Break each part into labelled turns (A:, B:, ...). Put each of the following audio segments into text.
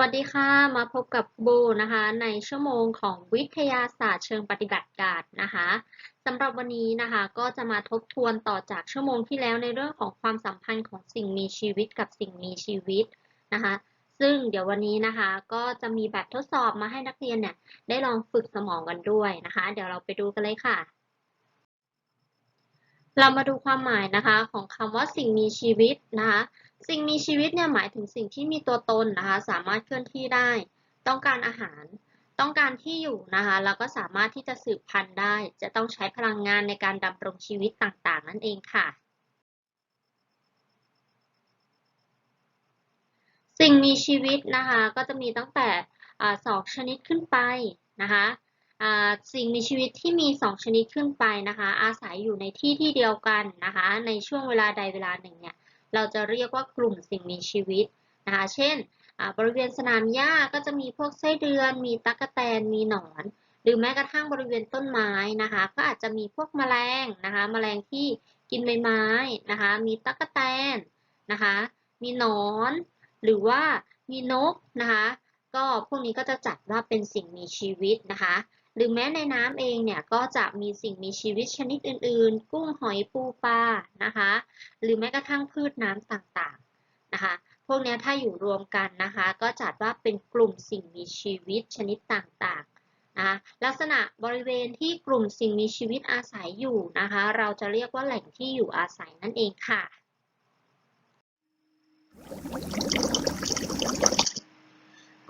A: วัสดีค่ะ มาพบกับโบนะคะ ในชั่วโมงของวิทยาศาสตร์เชิงปฏิบัติการนะคะสำหรับวันนี้นะคะก็จะมาทบทวนต่อจากชั่วโมงที่แล้วในเรื่องของความสัมพันธ์ของสิ่งมีชีวิตกับสิ่งมีชีวิตนะคะ ซึ่งเดี๋ยววันนี้นะคะก็จะมีแบบทดสอบมาให้นักเรียนเนี่ยได้ลองฝึกสมองกันด้วยนะคะ เดี๋ยวเราไปดูกันเลยค่ะ เรามาดูความหมายนะคะของคำว่าสิ่งมีชีวิตนะคะ สิ่งมีชีวิตเนี่ยหมายถึงสิ่งที่มีตัวตนนะคะ สามารถเคลื่อนที่ได้ ต้องการอาหาร ต้องการที่อยู่นะคะ แล้วก็สามารถที่จะสืบพันธุ์ได้ จะต้องใช้พลังงานในการดำรงชีวิตต่างๆ นั่นเองค่ะ สิ่งมีชีวิตนะคะ ก็จะมีตั้งแต่สองชนิดขึ้นไปนะคะสิ่งมีชีวิตที่มี 2 ชนิดขึ้นไปนะคะ อาศัยอยู่ในที่ที่เดียวกันนะคะ ในช่วงเวลาใดเวลาหนึ่งเนี่ย เราจะเรียกว่ากลุ่มสิ่งมีชีวิตนะคะเช่นบริเวณสนามหญ้าก็จะมีพวกไส้เดือน มีตั๊กแตน มีหนอน หรือแม้กระทั่งบริเวณต้นไม้นะคะ ก็อาจจะมีพวกแมลงนะคะ แมลงที่กินใบไม้นะคะ มีตั๊กแตนนะคะ มีหนอน หรือว่ามีนกนะคะ ก็พวกนี้ก็จะจัดว่าเป็นสิ่งมีชีวิตนะคะ หรือแม้ในน้ำเองเนี่ยก็จะมีสิ่งมีชีวิตชนิดอื่นๆ กุ้งหอยปูปลานะคะ หรือแม้กระทั่งพืชน้ำต่างๆนะคะ พวกนี้ถ้าอยู่รวมกันนะคะ ก็จัดว่าเป็นกลุ่มสิ่งมีชีวิตชนิดต่างๆนะะลักษณะบริเวณที่กลุ่มสิ่งมีชีวิตอาศัยอยู่นะคะ เราจะเรียกว่าแหล่งที่อยู่อาศัยนั่นเองค่ะ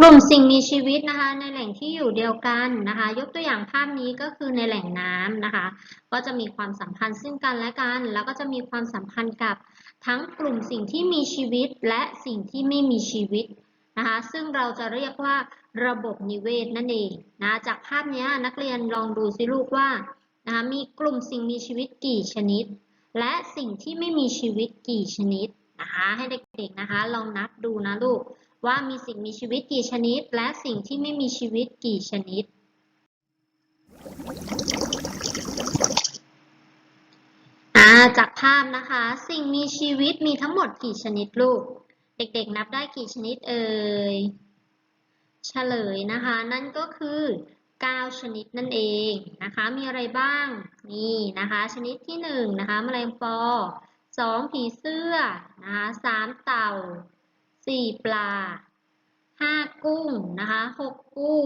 A: ลุ่มสิ่งมีชีวิตนะคะในแหล่งที่อยู่เดียวกันนะคะ ยกตัวอย่างภาพนี้ก็คือในแหล่งน้ำนะคะ ก็จะมีความสัมพันธ์ซึ่งกันและกัน แล้วก็จะมีความสัมพันธ์กับทั้งกลุ่มสิ่งที่มีชีวิตและสิ่งที่ไม่มีชีวิตนะคะ ซึ่งเราจะเรียกว่าระบบนิเวศนั่นเองนะจากภาพนี้นักเรียนลองดูสิลูกว่านะคะมีกลุ่มสิ่งมีชีวิตกี่ชนิด และสิ่งที่ไม่มีชีวิตกี่ชนิดนะคะให้เด็กๆนะคะลองนับดูนะลูก ว่ามีสิ่งมีชีวิตกี่ชนิด และสิ่งที่ไม่มีชีวิตกี่ชนิด จากภาพนะคะ สิ่งมีชีวิตมีทั้งหมดกี่ชนิดลูก เด็กๆนับได้กี่ชนิดเอ่ย เฉลยนะคะ นั่นก็คือ 9 ชนิดนั่นเองนะคะ มีอะไรบ้าง นี่นะคะ ชนิดที่1นะคะแมลงปอ2ผีเสื้อนะคะ3เต่า สี่ปลาห้ากุ้งนะคะหกกู้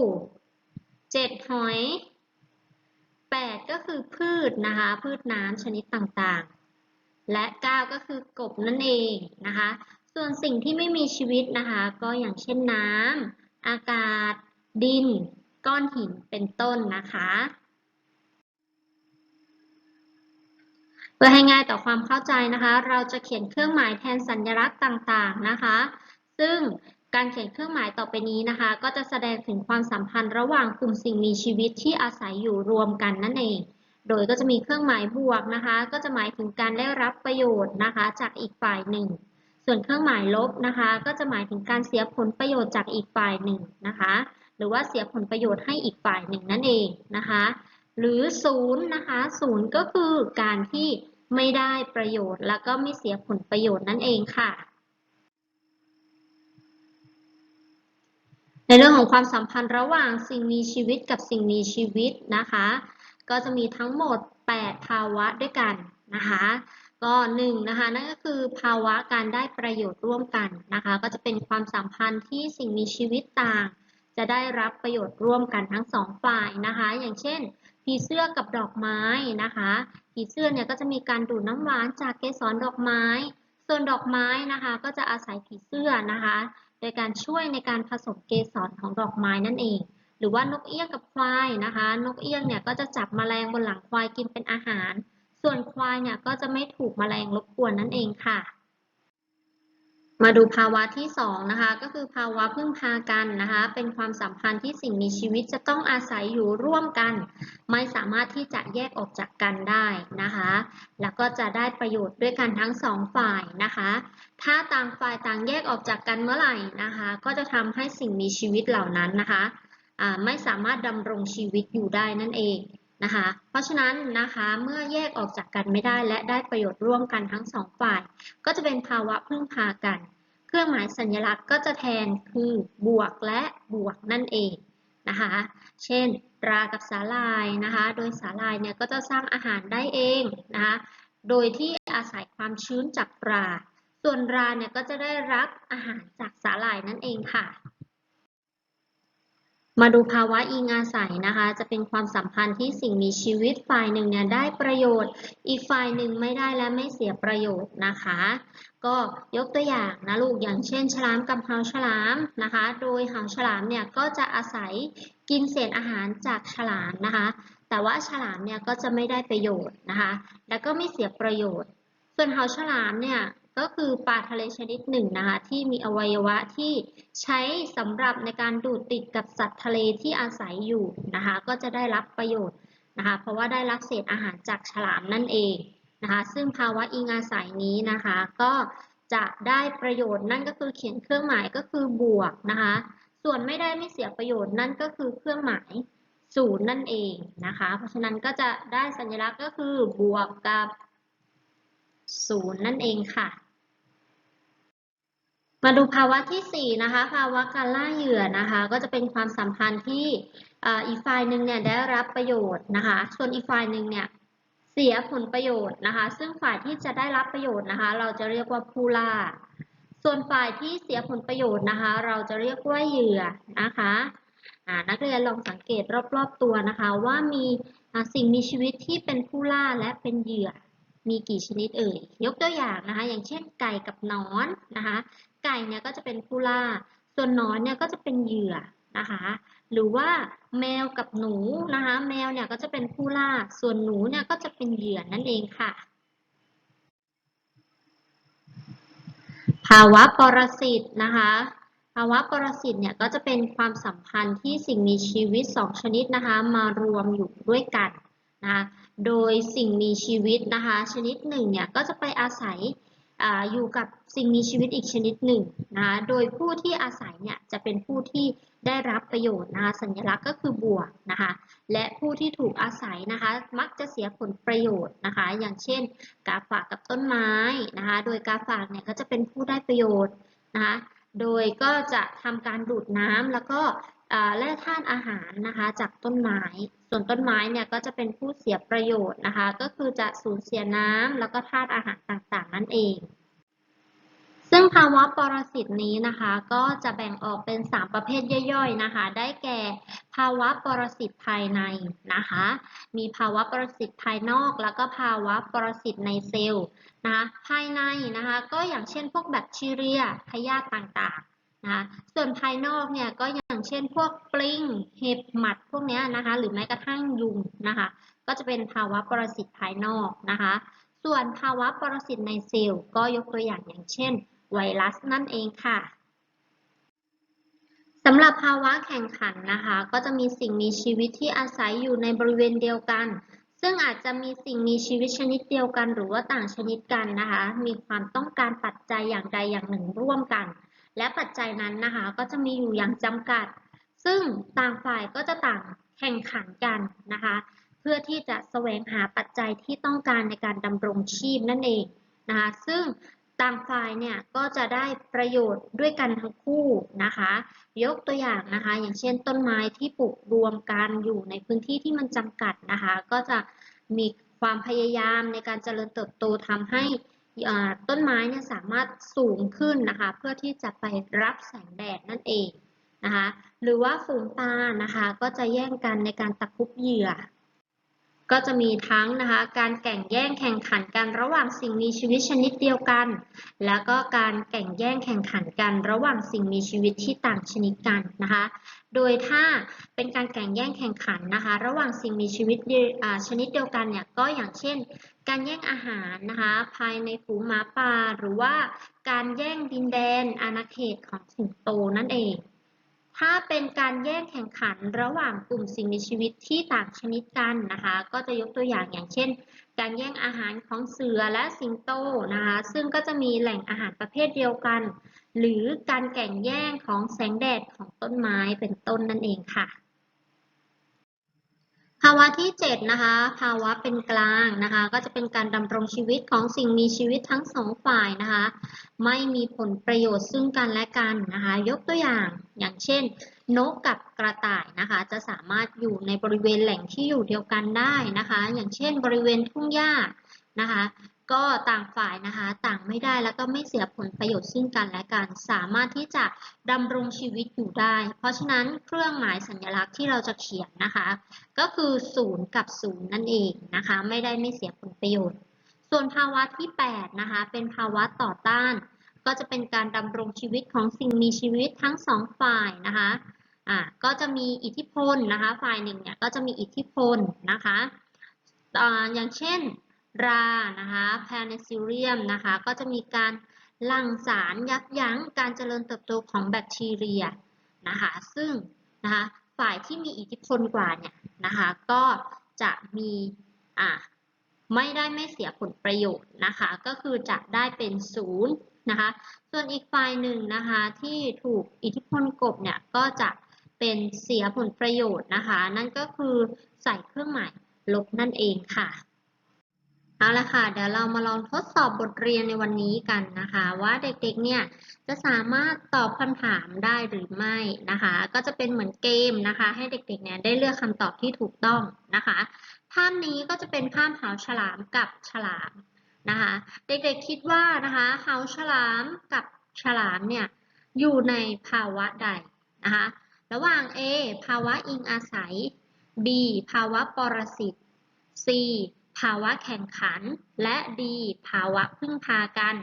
A: เจ็ดหอยแปดก็คือพืชนะคะ พืชน้ำชนิดต่างๆ และเก้าก็คือกบนั่นเองนะคะ ส่วนสิ่งที่ไม่มีชีวิตนะคะ ก็อย่างเช่นน้ำอากาศ ดิน ก้อนหินเป็นต้นนะคะเพื่อให้ง่ายต่อความเข้าใจนะคะ เราจะเขียนเครื่องหมายแทนสัญลักษณ์ต่างๆนะคะ ซึ่งการเขียนเครื่องหมายต่อไปนี้นะคะ ก็จะแสดงถึงความสัมพันธ์ระหว่างกลุ่มสิ่งมีชีวิตที่อาศัยอยู่รวมกันนั่นเอง โดยก็จะมีเครื่องหมายบวกนะคะ ก็จะหมายถึงการได้รับประโยชน์นะคะ จากอีกฝ่ายหนึ่ง ส่วนเครื่องหมายลบนะคะ ก็จะหมายถึงการเสียผลประโยชน์จากอีกฝ่ายหนึ่งนะคะ หรือว่าเสียผลประโยชน์ให้อีกฝ่ายหนึ่งนั่นเองนะคะ หรือศูนย์นะคะศูนย์ก็คือการที่ไม่ได้ประโยชน์ แล้วก็ไม่เสียผลประโยชน์นั่นเองค่ะ ในเรื่องของความสัมพันธ์ระหว่างสิ่งมีชีวิตกับสิ่งมีชีวิตนะคะ ก็จะมีทั้งหมด 8 ภาวะด้วยกันนะคะก็หนึ่งนะคะนั่นก็คือภาวะการได้ประโยชน์ร่วมกันนะคะ ก็จะเป็นความสัมพันธ์ที่สิ่งมีชีวิตต่าง จะได้รับประโยชน์ร่วมกันทั้งสองฝ่ายนะคะ อย่างเช่นผีเสื้อกับดอกไม้นะคะผีเสื้อเนี่ยก็จะมีการดูดน้ำหวานจากเกสรดอกไม้ ส่วนดอกไม้นะคะ ก็จะอาศัยผีเสื้อนะคะ โดยการช่วยในการผสมเกสรของดอกไม้นั่นเอง หรือว่านกเอี้ยงกับควายนะคะ นกเอี้ยงเนี่ยก็จะจับแมลงบนหลังควายกินเป็นอาหาร ส่วนควายเนี่ยก็จะไม่ถูกแมลงรบกวนนั่นเองค่ะ มาดูภาวะที่2นะคะก็คือภาวะพึ่งพากันนะคะเป็นความสัมพันธ์ที่สิ่งมีชีวิตจะต้องอาศัยอยู่ร่วมกัน ไม่สามารถที่จะแยกออกจากกันได้นะคะแล้วก็จะได้ประโยชน์ด้วยกันทั้งสองฝ่ายนะคะถ้าต่างฝ่ายต่างแยกออกจากกันเมื่อไหร่นะคะก็จะทำให้สิ่งมีชีวิตเหล่านั้นนะคะไม่สามารถดำรงชีวิตอยู่ได้นั่นเอง นะคะ เพราะฉะนั้นนะคะเมื่อแยกออกจากกันไม่ได้และได้ประโยชน์ร่วมกันทั้งสองฝ่าย ก็จะเป็นภาวะพึ่งพากัน เครื่องหมายสัญลักษณ์ก็จะแทนคือบวกและบวกนั่นเองนะคะ เช่นปลากับสาลายนะคะ โดยสาลายเนี่ยก็จะสร้างอาหารได้เองนะคะ โดยที่อาศัยความชื้นจากปลา ส่วนราเนี่ยก็จะได้รับอาหารจากสาหร่ายนั่นเองค่ะ มาดูภาวะอิงอาศัยนะคะ จะเป็นความสัมพันธ์ที่สิ่งมีชีวิตฝ่ายหนึ่งเนี่ยได้ประโยชน์ อีกฝ่ายหนึ่งไม่ได้และไม่เสียประโยชน์นะคะ ก็ยกตัวอย่างนะลูกอย่างเช่น ฉลามกับเห่าฉลามนะคะ โดยเห่าฉลามเนี่ยก็จะอาศัยกินเศษอาหารจากฉลามนะคะ แต่ว่าฉลามเนี่ยก็จะไม่ได้ประโยชน์นะคะ แล้วก็ไม่เสียประโยชน์ ส่วนเห่าฉลามเนี่ย ก็คือปลาทะเลชนิดหนึ่งนะคะที่มีอวัยวะที่ใช้สำหรับในการดูดติดกับสัตว์ทะเลที่อาศัยอยู่นะคะก็จะได้รับประโยชน์นะคะเพราะว่าได้รับเศษอาหารจากฉลามนั่นเองนะคะซึ่งภาวะอิงอาศัยนี้นะคะก็จะได้ประโยชน์นั่นก็คือเขียนเครื่องหมายก็คือบวกนะคะส่วนไม่ได้ไม่เสียประโยชน์นั่นก็คือเครื่องหมายศูนย์นั่นเองนะคะ เพราะฉะนั้นก็จะได้สัญลักษณ์ก็คือบวกกับศูนย์นั่นเองค่ะ มาดูภาวะที่4นะคะภาวะการล่าเหยื่อนะคะก็จะเป็นความสัมพันธ์ที่อีกฝ่ายหนึ่งเนี่ยได้รับประโยชน์นะคะส่วนอีกฝ่ายหนึ่งเนี่ยเสียผลประโยชน์นะคะ ซึ่งฝ่ายที่จะได้รับประโยชน์นะคะ เราจะเรียกว่าผู้ล่า ส่วนฝ่ายที่เสียผลประโยชน์นะคะ เราจะเรียกว่าเหยื่อนะคะนักเรียนลองสังเกตรอบๆตัวนะคะ ว่ามีสิ่งมีชีวิตที่เป็นผู้ล่าและเป็นเหยื่อมีกี่ชนิดเอ่ยยกตัวอย่างนะคะ อย่างเช่นไก่กับนอนนะคะ ไก่เนี่ยก็จะเป็นผู้ล่า ส่วนนอนเนี่ยก็จะเป็นเหยื่อนะคะ หรือว่าแมวกับหนูนะคะ แมวเนี่ยก็จะเป็นผู้ล่า ส่วนหนูเนี่ยก็จะเป็นเหยื่อนั่นเองค่ะ ภาวะปรสิตนะคะภาวะปรสิตเนี่ยก็จะเป็นความสัมพันธ์ที่สิ่งมีชีวิต 2 ชนิดนะคะมารวมอยู่ด้วยกันนะะโดยสิ่งมีชีวิตนะคะ ชนิดหนึ่งเนี่ยก็จะไปอาศัย อยู่กับสิ่งมีชีวิตอีกชนิดหนึ่งนะคะโดยผู้ที่อาศัยเนี่ยจะเป็นผู้ที่ได้รับประโยชน์นะคะสัญลักษณ์ก็คือบวกนะคะและผู้ที่ถูกอาศัยนะคะมักจะเสียผลประโยชน์นะคะ อย่างเช่น กาฝากกับต้นไม้นะคะโดยกาฝากเนี่ยก็จะเป็นผู้ได้ประโยชน์นะคะโดยก็จะทำการดูดน้ำแล้วก็ แร่ธาตุอาหารนะคะจากต้นไม้ ส่วนต้นไม้เนี่ยก็จะเป็นผู้เสียประโยชน์นะคะ ก็คือจะสูญเสียน้ำแล้วก็ธาตุอาหารต่างๆ นั่นเอง ซึ่งภาวะปรสิตนี้นะคะ ก็จะแบ่งออกเป็น 3 ประเภทย่อยๆนะคะ ได้แก่ภาวะปรสิตภายในนะคะ มีภาวะปรสิตภายนอก แล้วก็ภาวะปรสิตในเซลล์นะภายในนะคะ ก็อย่างเช่นพวกแบคทีเรียพยาธิต่างๆ นะส่วนภายนอกเนี่ยก็อย่างเช่นพวกปลิงเห็บหมัดพวกนี้นะคะหรือแม้กระทั่งยุงนะคะ ก็จะเป็นภาวะปรสิตภายนอกนะคะ ส่วนภาวะปรสิตในเซลล์ก็ยกตัวอย่างอย่างเช่น ไวรัสนั่นเองค่ะสำหรับภาวะแข่งขันนะคะ ก็จะมีสิ่งมีชีวิตที่อาศัยอยู่ในบริเวณเดียวกัน ซึ่งอาจจะมีสิ่งมีชีวิตชนิดเดียวกัน หรือว่าต่างชนิดกันนะคะ มีความต้องการปัจจัยอย่างใดอย่างหนึ่งร่วมกัน และปัจจัยนั้นนะคะ ก็จะมีอยู่อย่างจำกัด ซึ่งต่างฝ่ายก็จะต่างแข่งขันกันนะคะ เพื่อที่จะแสวงหาปัจจัยที่ต้องการในการดำรงชีพนั่นเองนะคะ ซึ่งต่างฝ่ายเนี่ยก็จะได้ประโยชน์ด้วยกันทั้งคู่นะคะ ยกตัวอย่างนะคะ อย่างเช่นต้นไม้ที่ปลูกรวมกันอยู่ในพื้นที่ที่มันจำกัดนะคะ ก็จะมีความพยายามในการเจริญเติบโตทำให้ ต้นไม้เนี่ยสามารถสูงขึ้นนะคะ เพื่อที่จะไปรับแสงแดดนั่นเองนะคะ หรือว่าฝูงปลานะคะ ก็จะแย่งกันในการตะคุบเหยื่อ ก็จะมีทั้งนะคะการแข่งแย่งแข่งขันกันระหว่างสิ่งมีชีวิตชนิดเดียวกัน แล้วก็การแข่งแย่งแข่งขันกันระหว่างสิ่งมีชีวิตที่ต่างชนิดกันนะคะ โดยถ้าเป็นการแข่งแย่งแข่งขันนะคะ ระหว่างสิ่งมีชีวิตชนิดเดียวกันเนี่ยก็อย่างเช่น การแย่งอาหารนะคะภายในฝูงหมาป่าหรือว่าการแย่งดินแดนอาณาเขตของสิงโตนั่นเอง ถ้าเป็นการแย่งแข่งขันระหว่างกลุ่มสิ่งมีชีวิตที่ต่างชนิดกันนะคะ ก็จะยกตัวอย่างอย่างเช่น การแย่งอาหารของเสือและสิงโตนะคะ ซึ่งก็จะมีแหล่งอาหารประเภทเดียวกัน หรือการแข่งแย่งของแสงแดดของต้นไม้เป็นต้นนั่นเองค่ะ ภาวะที่7นะคะ ภาวะเป็นกลางนะคะ ก็จะเป็นการดำรงชีวิตของสิ่งมีชีวิตทั้งสองฝ่ายนะคะ ไม่มีผลประโยชน์ซึ่งกันและกันนะคะ ยกตัวอย่างอย่างเช่น นกกับกระต่ายนะคะ จะสามารถอยู่ในบริเวณแหล่งที่อยู่เดียวกันได้นะคะ อย่างเช่น บริเวณทุ่งหญ้านะคะ ก็ต่างฝ่ายนะคะ ต่างไม่ได้แล้วก็ไม่เสียผลประโยชน์ซึ่งกันและกัน สามารถที่จะดำรงชีวิตอยู่ได้ เพราะฉะนั้นเครื่องหมายสัญลักษณ์ที่เราจะเขียนนะคะ ก็คือ0กับ0นั่นเองนะคะ ไม่ได้ไม่เสียผลประโยชน์ ส่วนภาวะที่8นะคะ เป็นภาวะต่อต้าน ก็จะเป็นการดำรงชีวิตของสิ่งมีชีวิตทั้งสองฝ่ายนะคะอ่าก็จะมีอิทธิพลนะคะ ฝ่ายหนึ่งเนี่ยก็จะมีอิทธิพลนะคะอ่าอย่างเช่น รานะคะแพนิซิลเลียมนะคะก็จะมีการหลั่งสารยับยั้งการเจริญเติบโตของแบคทีเรียนะคะซึ่งนะคะฝ่ายที่มีอิทธิพลกว่าเนี่ยนะคะก็จะมีอ่าไม่ได้ไม่เสียผลประโยชน์นะคะก็คือจะได้เป็นศูนย์นะคะส่วนอีกฝ่ายหนึ่งนะคะที่ถูกอิทธิพลกบเนี่ยก็จะเป็นเสียผลประโยชน์นะคะ นั่นก็คือใส่เครื่องหมายลบนั่นเองค่ะ เอาละค่ะ เดี๋ยวเรามาลองทดสอบบทเรียนในวันนี้กันนะคะ ว่าเด็กๆ เนี่ยจะสามารถตอบคำถามได้หรือไม่นะคะ ก็จะเป็นเหมือนเกมนะคะ ให้เด็กๆ เนี่ยได้เลือกคำตอบที่ถูกต้องนะคะ ภาพนี้ก็จะเป็นภาพหาวฉลามกับฉลามนะคะ เด็กๆ คิดว่านะคะหาวฉลามกับฉลามเนี่ยอยู่ในภาวะใดนะคะ ระหว่าง A ภาวะอิงอาศัย B ภาวะปรสิต C ภาวะแข่งขัน และ D ภาวะพึ่งพากัน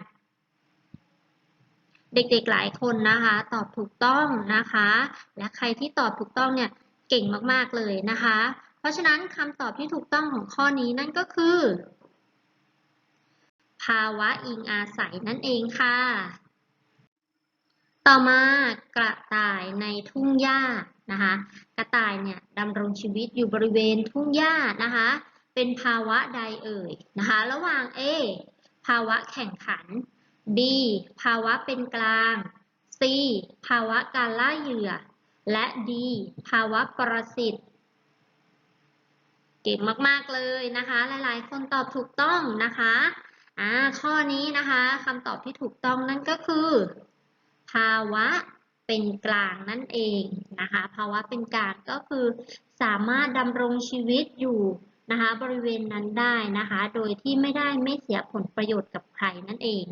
A: เด็กๆหลายคนนะคะ ตอบถูกต้องนะคะ และใครที่ตอบถูกต้องเนี่ยเก่งมากๆเลยนะคะ เพราะฉะนั้นคำตอบที่ถูกต้องของข้อนี้นั่นก็คือ ภาวะอิงอาศัยนั่นเองค่ะ ต่อมากระต่ายในทุ่งหญ้านะคะ กระต่ายเนี่ยดำรงชีวิตอยู่บริเวณทุ่งหญ้านะคะ เป็นภาวะใดเอ่ยนะคะ ระหว่าง A ภาวะแข่งขัน B ภาวะเป็นกลาง C ภาวะการล่าเหยื่อ และ D ภาวะปรสิตเก่งมาก ๆ เลยนะคะ หลายๆ คนตอบถูกต้องนะคะอ่าข้อนี้นะคะคำตอบที่ถูกต้องนั่นก็คือ ภาวะเป็นกลางนั่นเองนะคะ ภาวะเป็นกลางก็คือสามารถดำรงชีวิตอยู่ นะคะบริเวณนั้นได้นะคะ โดยที่ไม่ได้ไม่เสียผลประโยชน์กับใครนั่นเอง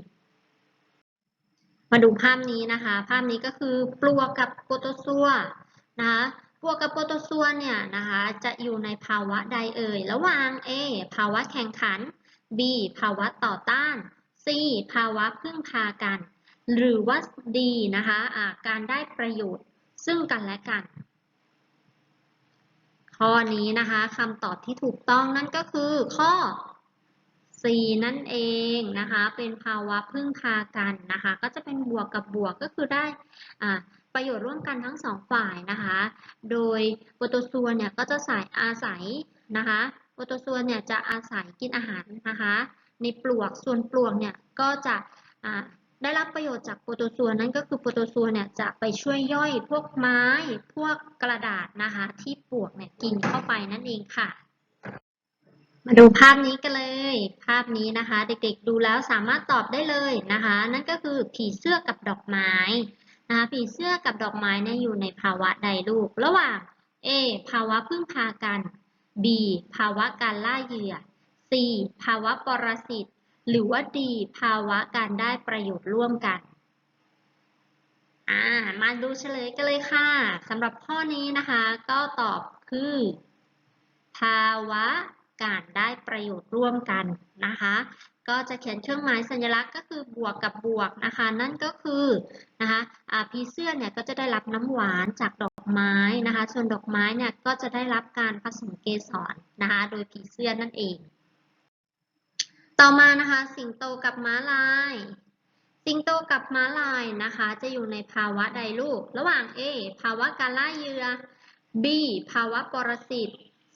A: มาดูภาพนี้นะคะ ภาพนี้ก็คือปลวกกับโปรโตซัวนะคะปลวกกับโปรโตซัวเนี่ยนะคะจะอยู่ในภาวะใดเอ่ยระหว่าง A ภาวะแข่งขัน B ภาวะต่อต้าน C ภาวะพึ่งพากัน หรือว่า D นะคะะการได้ประโยชน์ซึ่งกันและกัน ข้อนี้นะคะคำตอบที่ถูกต้องนั่นก็คือข้อ C นั่นเองนะคะ เป็นภาวะพึ่งพากันนะคะ ก็จะเป็นบวกกับบวกก็คือได้อ่าประโยชน์ร่วมกันทั้งสองฝ่ายนะคะ โดยโปรโตซัวเนี่ยก็จะสายอาศัยนะคะโปรโตซัวเนี่ยจะอาศัยกินอาหารนะคะ ในปลวกส่วนปลวกเนี่ยก็จะ ได้รับประโยชน์จากโปรโตซัวนั่นก็คือโปรโตซัวเนี่ยจะไปช่วยย่อยพวกไม้ พวกกระดาษนะคะที่ปลวกเนี่ยกินเข้าไปนั่นเองค่ะ มาดูภาพนี้กันเลย ภาพนี้นะคะ เด็กๆดูแล้วสามารถตอบได้เลยนะคะ นั่นก็คือผีเสื้อกับดอกไม้นะคะผีเสื้อกับดอกไม้เนี่ยอยู่ในภาวะใดลูก ระหว่าง A ภาวะพึ่งพากัน B ภาวะการล่าเหยื่อ C ภาวะปรสิต หรือว่า D ภาวะการได้ประโยชน์ร่วมกันอ่ามาดูเฉลยกันเลยค่ะสำหรับข้อนี้นะคะ ก็ตอบคือ ภาวะการได้ประโยชน์ร่วมกันนะคะ ก็จะเขียนเครื่องหมายสัญลักษณ์ก็คือบวกกับบวกนะคะ นั่นก็คือนะคะผีเสื้อเนี่ยก็จะได้รับน้ำหวานจากดอกไม้นะคะ ส่วนดอกไม้เนี่ยก็จะได้รับการผสมเกสรนะคะ โดยผีเสื้อนั่นเอง ต่อมานะคะสิงโตกับม้าลาย สิงโตกับม้าลายนะคะ จะอยู่ในภาวะใดลูก ระหว่าง A ภาวะการล่าเหยื่อ B ภาวะปรสิต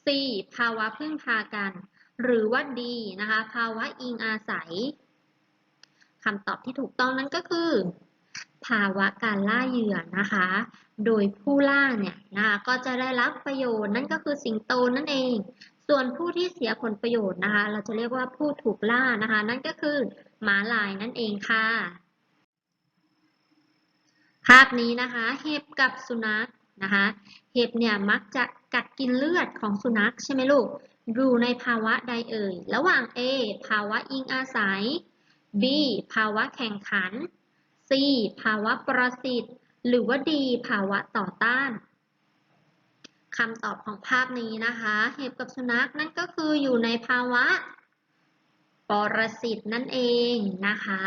A: C ภาวะพึ่งพากัน หรือว่า D นะคะ ภาวะอิงอาศัยคำตอบที่ถูกต้องนั้นก็คือ ภาวะการล่าเหยื่อนะคะ โดยผู้ล่าเนี่ยนะคะก็จะได้รับประโยชน์นั่นก็คือสิงโตนั่นเอง ส่วนผู้ที่เสียผลประโยชน์นะคะ เราจะเรียกว่าผู้ถูกล่านะคะ นั่นก็คือหมาลายนั่นเองค่ะ ภาพนี้นะคะ เห็บกับสุนัขนะคะ เห็บเนี่ยมักจะกัดกินเลือดของสุนัขใช่ไหมลูกอยู่ในภาวะใดเอ่ย ระหว่าง A ภาวะอิงอาศัย B ภาวะแข่งขัน C ภาวะประสิตหรือว่า D ภาวะต่อต้าน คำตอบของภาพนี้นะคะ เห็บกับสุนัขนั่นก็คืออยู่ในภาวะปรสิตนั่นเองนะคะ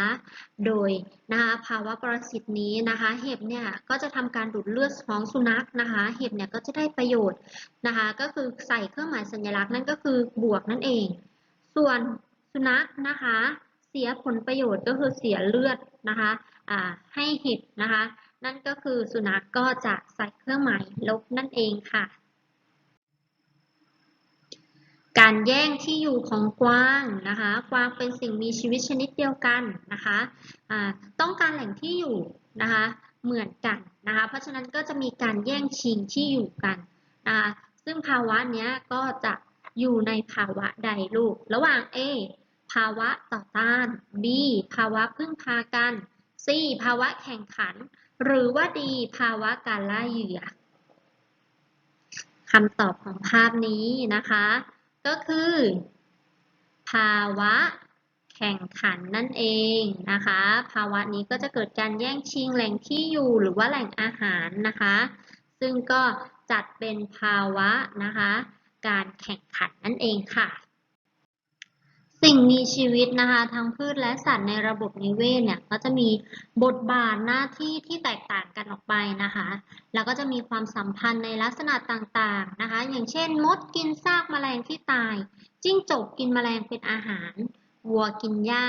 A: โดยนะคะภาวะปรสิตนี้นะคะ เห็บเนี่ยก็จะทำการดูดเลือดของสุนัขนะคะ เห็บเนี่ยก็จะได้ประโยชน์นะคะ ก็คือใส่เครื่องหมายสัญลักษณ์นั่นก็คือบวกนั่นเอง ส่วนสุนัขนะคะ เสียผลประโยชน์ก็คือเสียเลือดนะคะให้เห็บนะคะ นั่นก็คือสุนัขก็จะใส่เครื่องหมายลบนั่นเองค่ะ การแย่งที่อยู่ของกวางนะคะกวางเป็นสิ่งมีชีวิตชนิดเดียวกันนะคะอ่าต้องการแหล่งที่อยู่นะคะเหมือนกันนะคะเพราะฉะนั้นก็จะมีการแย่งชิงที่อยู่กันนะคะซึ่งภาวะนี้ก็จะอยู่ในภาวะใดลูก ระหว่าง A ภาวะต่อต้าน B ภาวะพึ่งพากัน C ภาวะแข่งขัน หรือว่า D ภาวะการล่าเหยื่อคำตอบของภาพนี้นะคะ ก็คือ ภาวะแข่งขันนั่นเองนะคะ ภาวะนี้ก็จะเกิดการแย่งชิงแหล่งที่อยู่หรือว่าแหล่งอาหารนะคะ ซึ่งก็จัดเป็นภาวะนะคะ การแข่งขันนั่นเองค่ะ สิ่งมีชีวิตนะคะทั้งพืชและสัตว์ในระบบนิเวศเนี่ยก็จะมีบทบาทหน้าที่ที่แตกต่างกันออกไปนะคะ แล้วก็จะมีความสัมพันธ์ในลักษณะต่างๆนะคะ อย่างเช่น มดกินซากแมลงที่ตาย จิ้งจกกินแมลงเป็นอาหาร วัวกินหญ้า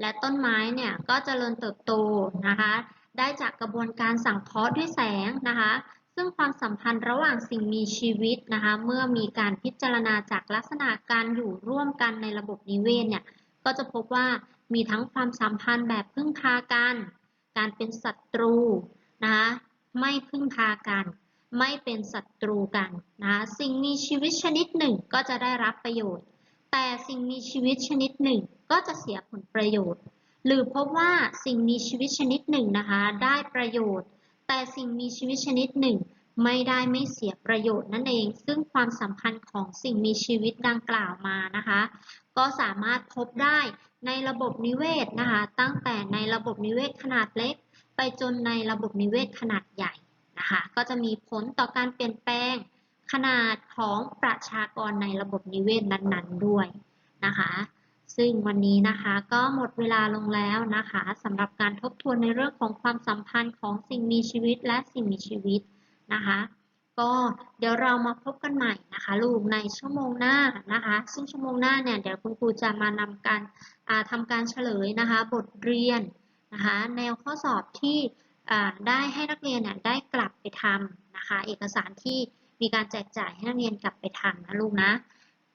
A: และต้นไม้เนี่ยก็จเจริญเติบโตนะคะ ได้จากกระบวนการสังเคราะห์ด้วยแสงนะคะ ซึ่งความสัมพันธ์ระหว่างสิ่งมีชีวิตนะคะเมื่อมีการพิจารณาจากลักษณะการอยู่ร่วมกันในระบบนิเวศเนี่ยก็จะพบว่ามีทั้งความสัมพันธ์แบบพึ่งพากัน การเป็นศัตรูนะคะไม่พึ่งพากัน ไม่เป็นศัตรูกันนะะสิ่งมีชีวิตชนิดหนึ่งก็จะได้รับประโยชน์ แต่สิ่งมีชีวิตชนิดหนึ่งก็จะเสียผลประโยชน์ หรือพบว่าสิ่งมีชีวิตชนิดหนึ่งนะคะได้ประโยชน์ แต่สิ่งมีชีวิตชนิดหนึ่ง ไม่ได้ไม่เสียประโยชน์นั่นเอง ซึ่งความสัมพันธ์ของสิ่งมีชีวิตดังกล่าวมานะคะ ก็สามารถพบได้ในระบบนิเวศนะคะ ตั้งแต่ในระบบนิเวศขนาดเล็ก ไปจนในระบบนิเวศขนาดใหญ่นะคะ ก็จะมีผลต่อการเปลี่ยนแปลงขนาดของประชากรในระบบนิเวศนั้นๆด้วยนะคะ ซึ่งวันนี้นะคะก็หมดเวลาลงแล้วนะคะสำหรับการทบทวนในเรื่องของความสัมพันธ์ของสิ่งมีชีวิตและสิ่งมีชีวิตนะคะ ก็เดี๋ยวเรามาพบกันใหม่นะคะลูกในชั่วโมงหน้านะคะ ซึ่งชั่วโมงหน้าเนี่ยเดี๋ยวคุณครูจะมานำการทำการเฉลยนะคะ บทเรียนนะคะแนวข้อสอบที่ได้ให้นักเรียนเนี่ยได้กลับไปทำนะคะ เอกสารที่มีการแจกจ่ายให้นักเรียนกลับไปทำนะลูกนะ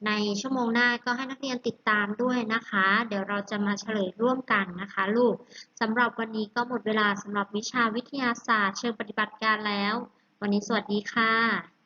A: ในชั่วโมงหน้าก็ให้นักเรียนติดตามด้วยนะคะ เดี๋ยวเราจะมาเฉลยร่วมกันนะคะลูกสำหรับวันนี้ก็หมดเวลาสำหรับวิชาวิทยาศาสตร์ เชิงปฏิบัติการแล้ว วันนี้สวัสดีค่ะ